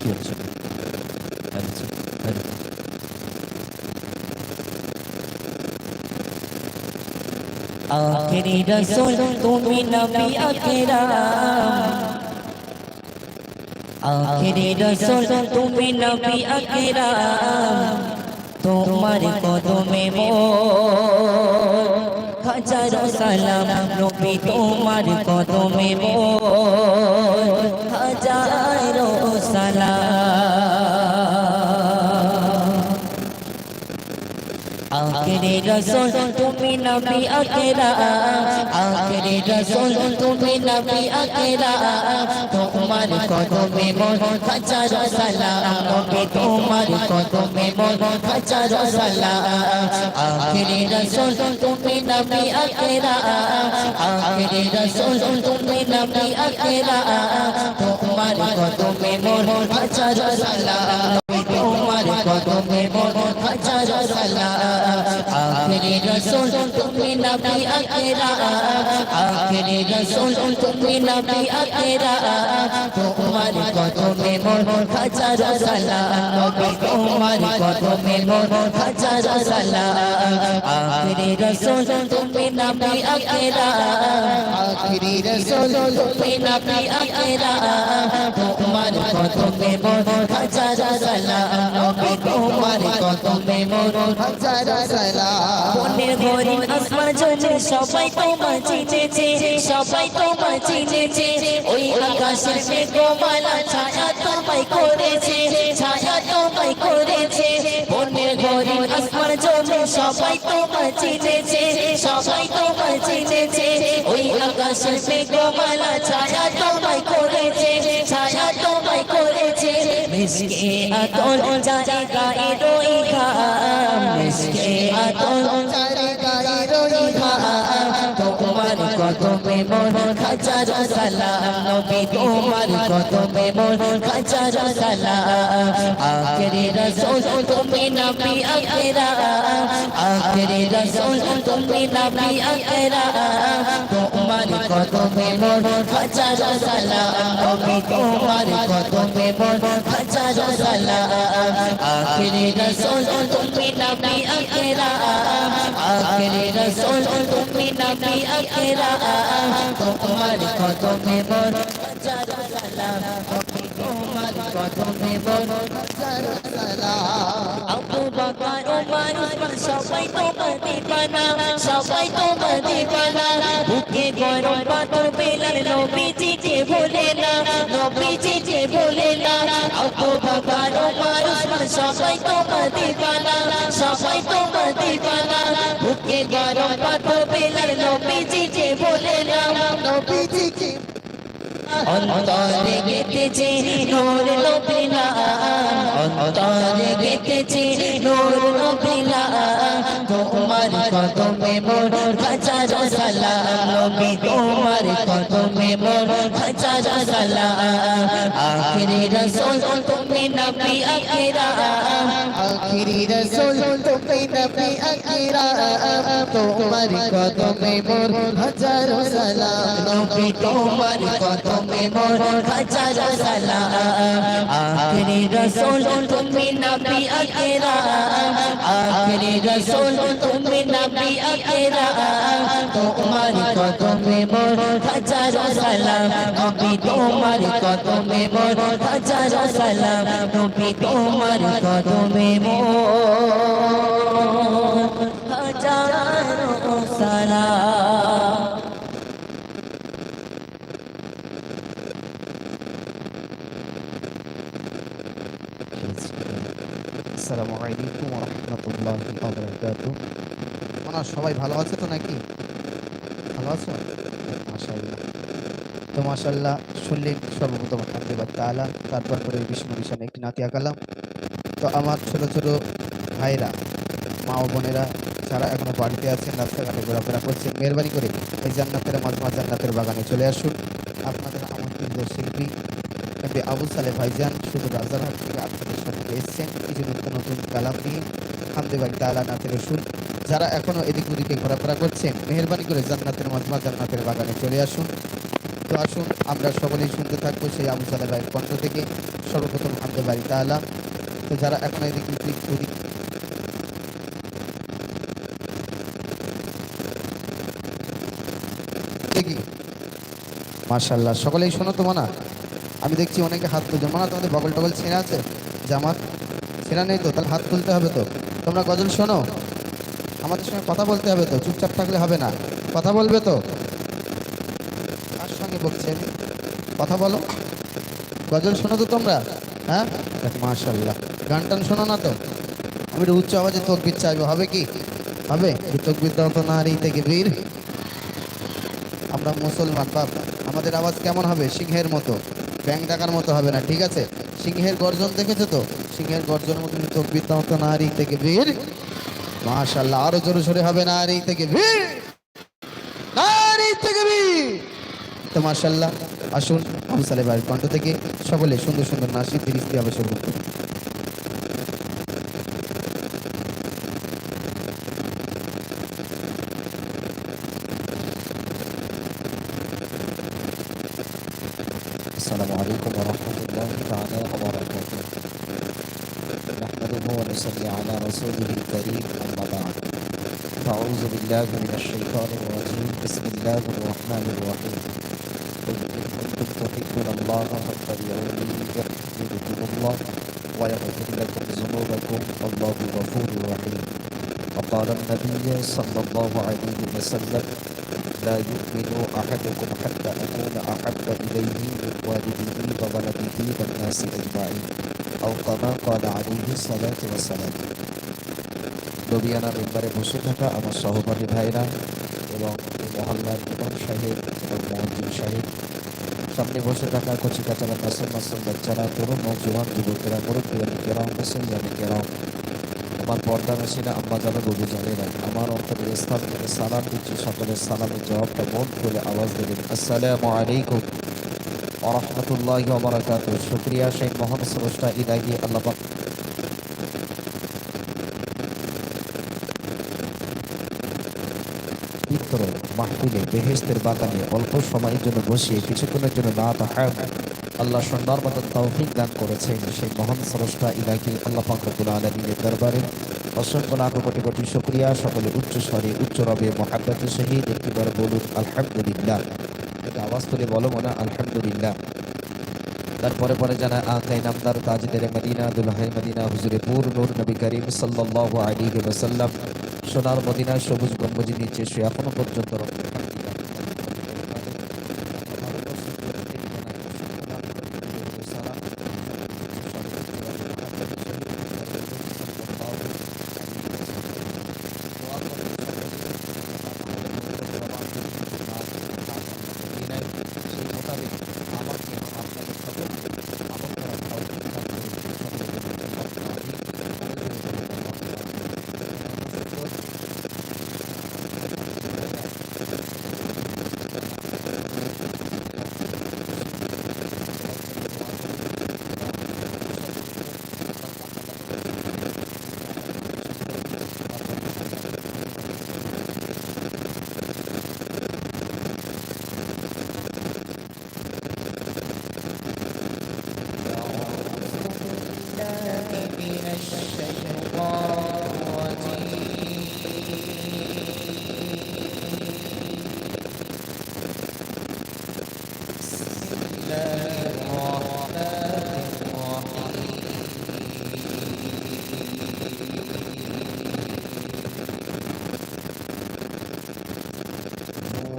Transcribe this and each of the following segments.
কি হচ্ছে? আচ্ছা আচ্ছা আখেরি রসুল, তুমি নবী আখেরাম আখেরি রসুল, তুমি নবী আখেরাম তোমার কদমে মোর হাজারো সালাম নবী তোমার কদমে হাজারো সালাম আখেরি রসুল তুমি নবী আখেরা, আখেরি রসুল তুমি নবী আখেরা। তোমার কদমে মোর হাজারো সালাম তোমার কদমে মোর হাজারো সালাম। আখেরি রসুল তুমি নবী আখেরা, আখেরি রসুল তুমি নবী আখেরা। তোমার কদমে মোর হাজারো সালাম। কদমে মোর হাজারো সালাম আখেরি রসুল তুমি নবী আখেরা। আখেরি রসুল তুমি নবী আখেরা। তোমার কদমে মোর হাজারো সালাম তোমার কদমে মোর হাজারো সালাম আখেরি রসুল তুমি নবী আখেরা। আখেরি রসুল তুমি নবী আখেরা। তোমার কদমে মোর হাজারো সালাম নবী তোমার কদমে মোর হাজারো সালাম মনের ঘরে আসমান জলে সবাই তোমার চিনেছে সবাই তোমার চিনেছে ওই আকাশের মেঘমালা ছায়া তোমায় করেছে ছায়া তোমায় করেছে মনের ঘরে আসমান জলে সবাই তোমার চিনেছে সবাই তোমার চিনেছে ওই আকাশের মেঘমালা ছায়া তোমায় করেছে মিশকে আতর জারে গায়ে রই ঘাম মিশকে আতর জারে গায়ে রই ঘাম তোমার কদমে মোর হাজার সালাম নবী তোমার কদমে মোর হাজার সালাম আখেরি রসুল তুমি নবী আখেরা। আখেরি রসুল তুমি নবী আখেরা। তোমার কত মোর হাজার সালাম আমি তোমার কত মোর হাজার সালাম আখেরি রসুল, তুমি নবী আখেরা। আখেরি রসুল, তুমি নবী আখেরা। তোমার কত মোর হাজার সালাম সালাম আবু বকর ওমর উসমান সবাই তোমার দিবানা সবাই তোমার দিবানা বুকে গরম পাথর বেলার নবীজিকে ভোলে না নবীজিকে ভোলে না আবু বকর ওমর উসমান সবাই তোমার দিবানা সবাই তোমার দিবানা বুকে গরম পাথর বেলার নবীজিকে ভোলে না নবীজিকে অন্তরে গেতেছে নূর নবিলা অন্তরে গেতেছে নূর নবিলা তোমার কদমে মোর হাজার সালাম নবী তোমার কদমে মোর হাজার সালাম। আখেরি রসুল, তুমি নবী আখেরা। আখেরি রসুল, তুমি নবী আখেরা। তোমার কদমে মোর হাজার সালাম নবী তোমার কদমে মোর হাজার সালাম। আখেরি রসুল, তুমি নবী আখেরা। আখেরি রসুল তুমি নবী আখেরা তোমার কদমে মোর হাজার সালাম নবী তোমার কদমে মোর হাজার সালাম নবী তোমার কদমে মোর সালাম আসসালামু আলাইকুম রহমতুল্লাহ ওনার সবাই ভালো আছে তো নাকি? ভালো আছো? মাশাআল্লাহ। তো মাশাআল্লাহ, শুনলেন সর্বপ্রথম আলহামদুলিল্লাহ তাআলা, তারপর করে বিষ্ণু মিশনে একটি নাতি আঁকালাম। তো আমার ছোট ছোট ভাইরা মা ও বোনেরা যারা এখনও বাড়িতে আছেন, রাস্তাঘাটে ঘোরাফেরা করছেন, মেহরবানি করে এই জান্নাতের মাজমা জান্নাতের বাগানে চলে আসুন। আপনাদের আমন্ত্রিত শিল্পী এমপি আবুল সালে ভাইজান, শুধু রাজারহাট থেকে আপনাদের এসেছেন। কিছু নিত্য নতুন কালাম নিয়ে হামদেবাই তালা নাথের রসুল যারা এখনও এদিক ওদিকে ঘোরাফেরা করছেন, মেহরবানি করে জান্নাতের মজমা জান্নাতের বাগানে চলে আসুন। তো আসুন, আমরা সকলেই শুনতে থাকব সেই আবু সালে ভাইয়ের কণ্ঠ থেকে। সর্বপ্রথম হামদে বাড়ি তাহলা তো যারা এখন এদিক ক্লিক করি দেখি। মার্শাল্লাহ সকলেই শোনো তো মানা। আমি দেখছি অনেকে হাত তুলছে মানা, তোমাদের বগল টগল ছেঁড়া আছে? জামার ছেঁড়া নেই তো, তাহলে হাত তুলতে হবে তো। তোমরা গজল শোনো। আমাদের সঙ্গে কথা বলতে হবে তো, চুপচাপ থাকলে হবে না। কথা বলবে তো? কার সঙ্গে বলছি আমি কথা বলো। গজল শোনো তো তোমরা হ্যাঁ? মাশাল্লাহ গান টান শোনো না তো। আমি উচ্চ আওয়াজে তকবির চাইব, হবে কি? হবে? তকবির দাও তো নারী থেকে বীর। আমরা মুসলমান, বাপ, আমাদের আওয়াজ কেমন হবে? সিংহের মতো। ব্যাং ডাকার মতো হবে না, ঠিক আছে? সিংহের গর্জন দেখেছ তো? সিংহের গর্জন মতো তকবির দাও তো নারী থেকে বীর। মাশাল্লাহ আরও জোরে সরে হবে নারী থেকে বীর। নারী থেকে বীর। তো মাশাল্লাহ আসুন আমসালে সালে ভাইয়ের কণ্ঠ থেকে সকলে সুন্দর সুন্দর নাসিক ফিরিস্তি হবে السلام عليكم ورحمة الله تعالى وبركاته. نحمده ونصلي على رسوله الكريم أما بعد. فأعوذ بالله من الشيطان الرجيم. بسم الله الرحمن الرحيم. قل إن كنتم تحبون الله فاتبعوني يحببكم الله ويغفر لكم ذنوبكم. والله غفور رحيم. وقال النبي صلى الله عليه وسلم لا يؤمن أحدكم حتى أكون أحب إليه من والده وولده والناس أجمعين أو كما قال عليه الصلاة والسلام নবিয়ানা মেম্বারে বসে থাকা আমার সহপাঠী ভাইরা এবং এই মহল্লার ইমাম সাহেব এবং মহাজিন সাহেব সামনে বসে থাকা কচি কাচারা মাসুম মাসুম বাচ্চারা তরুণ নৌজওয়ান যুবকেরা মুরব্বী কেরাম মুসলিম কেরাম আমার পর্দা মেশিনে আম্মা জানে ববু জানেরা আমার অন্তরের স্থান থেকে সালাম দিচ্ছি, সকলের সালামের জবাবটা মন খুলে আওয়াজ দেবেন আসসালামু আলাইকুম আরহামতুল্লাহ বারাকাত শুক্রিয়া, সেই মহান স্রষ্টা ইলাহি আল্লাহ। মাহফিলে বেহেস্তের বাগানে অল্প সময়ের জন্য বসিয়ে কিছুক্ষণের জন্য না তাহার আল্লাহ সন্ধ্যার মতো তৌফিক দান করেছেন সেই মহান স্রষ্টা ইলাহি আল্লাহ পাকরুল আলমীর দরবারে। অসংখ্য লাখ কোটি কোটি শুক্রিয়া। সকলে উচ্চ স্বরে উচ্চ রবে মহাব্বতের সহিত একটিবার বলুন, আলহামদুলিল্লাহ। এটা আওয়াজ তুলে বলো মনে, আলহামদুলিল্লাহ। তারপরে পরে জানা আকাই নামদার তাজদের মদিনা, দুলহাই মদিনা, হুজুরে পুর, নূর নবী করিম আলাইহি ওয়াসাল্লাম। সোনার মদিনা, সবুজ গম্বুজের নিচে সে এখনও পর্যন্ত রক্তের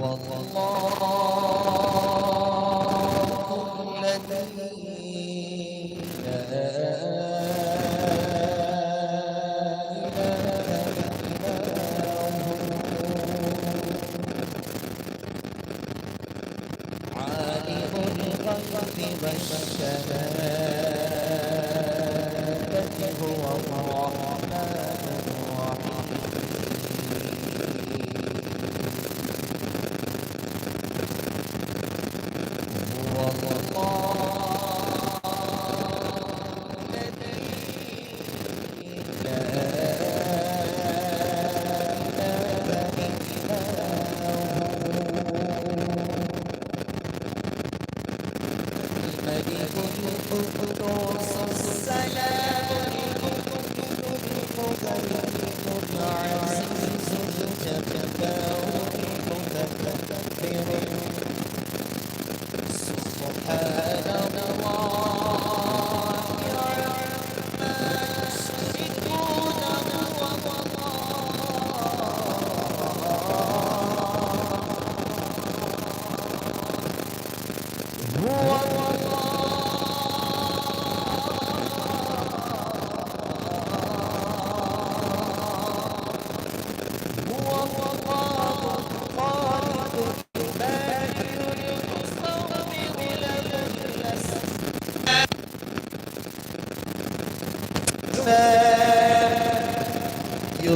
والله الذي عالم الغيب والشهادة هو الرحمن ま。uh,